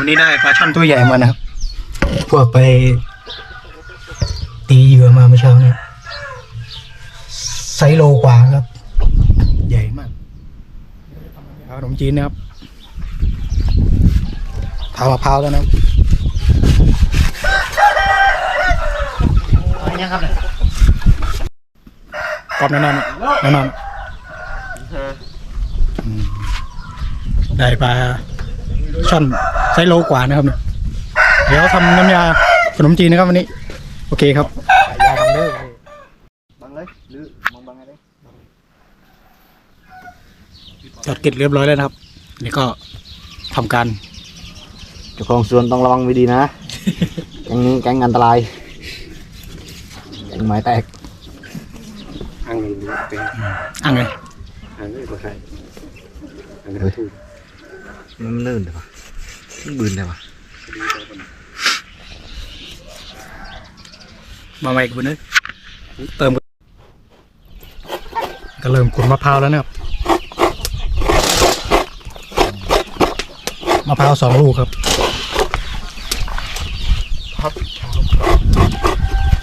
วันนี้ได้ปลาช่อนตัวใหญ่มานะครับ พวกไปตีเหยื่อมาเมื่อเช้าเนี่ยไซส์โลกว่าครับ ใหญ่มากขนมจีนนะครับทามะพร้าวแล้วนะครับยังครับเนี่ยกรอบแน่นอนแน่นอนอืมได้ปลาช่อน ไซส์โลกว่านะครับเนี่ยเดี๋ยวทำน้ำยาขนมจีนนะครับวันนี้ โอเคครับยาทำเด้อบังเลยหรือมองบังอะไรจัดเก็บเรียบร้อยแล้วนะครับ นี่ก็ทำการเจ้าของสวนต้องระวังไว้ดีนะแกงนี้แกงอันตรายแกงไม้แตก ăn thì tiền อ่างไง ăn cái có sai ăn cái thu มันลื่นเลยวะ มันบืนเลยวะมาใหม่กันเลยเติมก็เริ่มขุนมะพร้าวแล้วนะครับมะพร้าวสองลูกครับ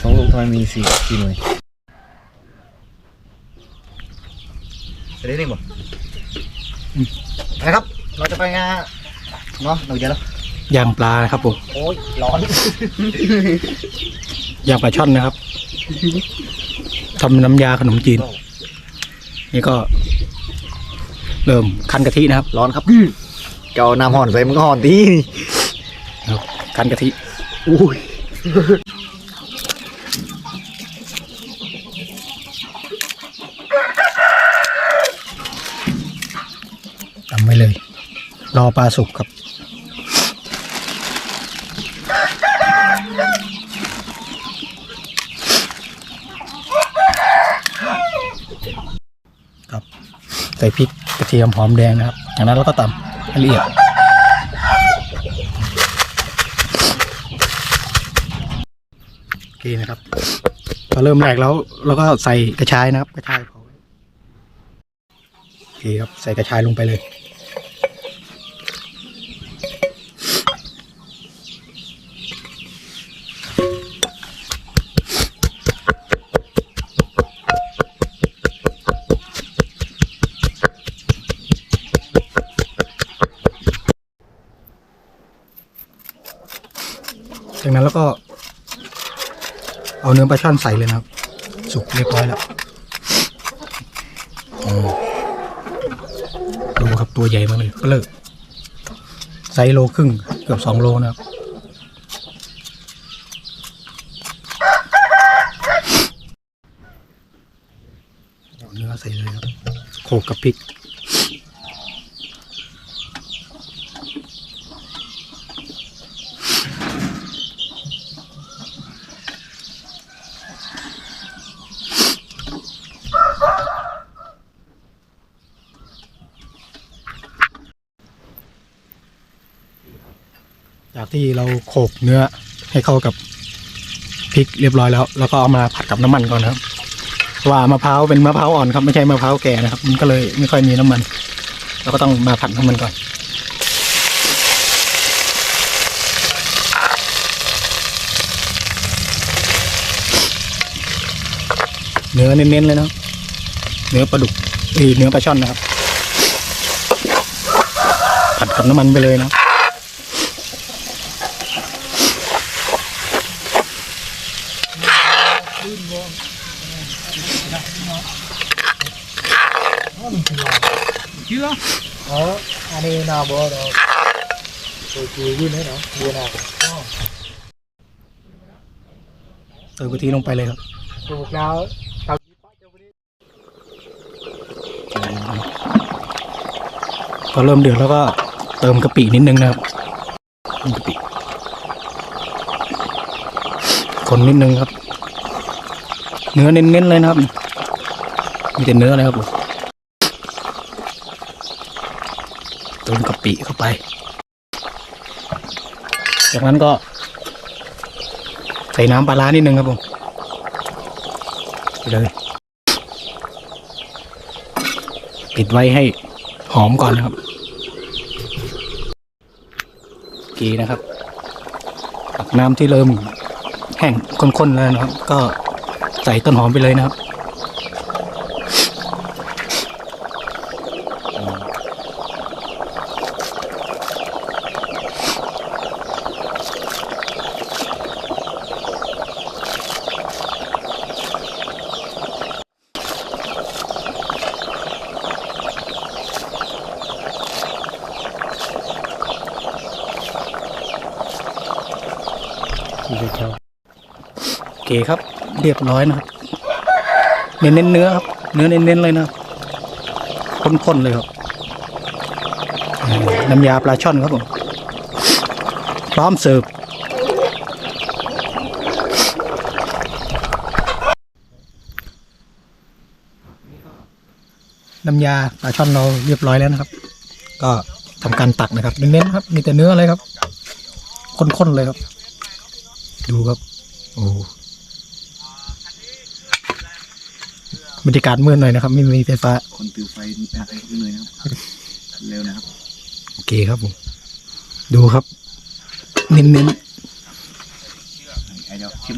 สองลูกทำไมมีสี่สี่หน่วยจะได้นี่บ่นะครับ เราจะไปงาน เนาะหนูเยอะแล้วย่างปลานะครับผมโอ้ยร้อนย่างปลาช่อนนะครับทำน้ำยาขนมจีน นี่ก็ เริ่มคั้นกะทินะครับ ร้อนครับเกาน้ำห่อนใส่มันก็ห่อนดีครับคั้นกะทิอุ้ยทำไว้เลย รอปลาสุกครับครับ ใส่พริกกระเทียมหอมแดงนะครับ จากนั้นเราก็ตำให้ละเอียดโอเคนะครับพอเริ่มแรกแล้วเราก็ใส่กระชายนะครับ กระชายเผาโอเคครับใส่กระชายลงไปเลย จากนั้นแล้วก็ เอาเนื้อปลาช่อนใส่เลยนะครับ สุกเรียบร้อยแล้วดูครับตัวใหญ่มากเลยก็เลิกไซโลครึ่งเกือบสองโลนะครับเอาเนื้อใส่เลยครับโขกกับพริก จากที่เราโขกเนื้อให้เข้ากับพริกเรียบร้อยแล้ว แล้วก็เอามาผัดกับน้ำมันก่อนนะครับว่ามะพร้าวเป็นมะพร้าวอ่อนครับไม่ใช่มะพร้าวแก่นะครับ มันก็เลยไม่ค่อยมีน้ำมัน เราก็ต้องมาผัดน้ำมันก่อนเนื้อเน้นๆเลยนะเนื้อปลาดุกเอ้ยเนื้อปลาช่อนนะครับ ผัดกับน้ำมันไปเลยนะ อ๋ออันนี้นาบ่เราตัวคุยยื่นให้เนาะเยื่นเอาเติมกะทิลงไปเลยครับถูกแล้วพอเริ่มเดือดแล้วก็เติมกะปินิดนึงนะครับเติมกะปิคนนิดนึงครับ เนื้อเน้นๆเลยนะครับ มีแต่เนื้อเลยครับผมเติมกะปิเข้าไป จากนั้นก็ ใส่น้ำปลาร้านิดนึงครับผมเลยปิดไว้ให้หอมก่อนนะครับ กีนะครับจากน้ำที่เริ่มแห้งข้นๆแล้วนะครับ ก็ ใส่ต้นหอมไปเลยนะครับโอเคครับ เรียบร้อยนะครับเน้นๆเนื้อครับ เนื้อเน้นๆเลยนะครับข้นๆเลยครับ น้ำยาปลาช่อนครับผมพร้อมเสิร์ฟน้ำยาปลาช่อนเราเรียบร้อยแล้วนะครับ ก็ทำการตักนะครับเน้นๆครับ มีแต่เนื้อเลยครับข้นๆเลยครับ ดูครับ โอ้ บรรยากาศมืดหน่อยนะครับ ไม่มีไฟฟ้า คนติวไฟอะไรก็เหนื่อยนะครับเร็วนะครับ โอเคครับผม ดูครับ เน้นๆ ไอ้เดี๋ยวชิม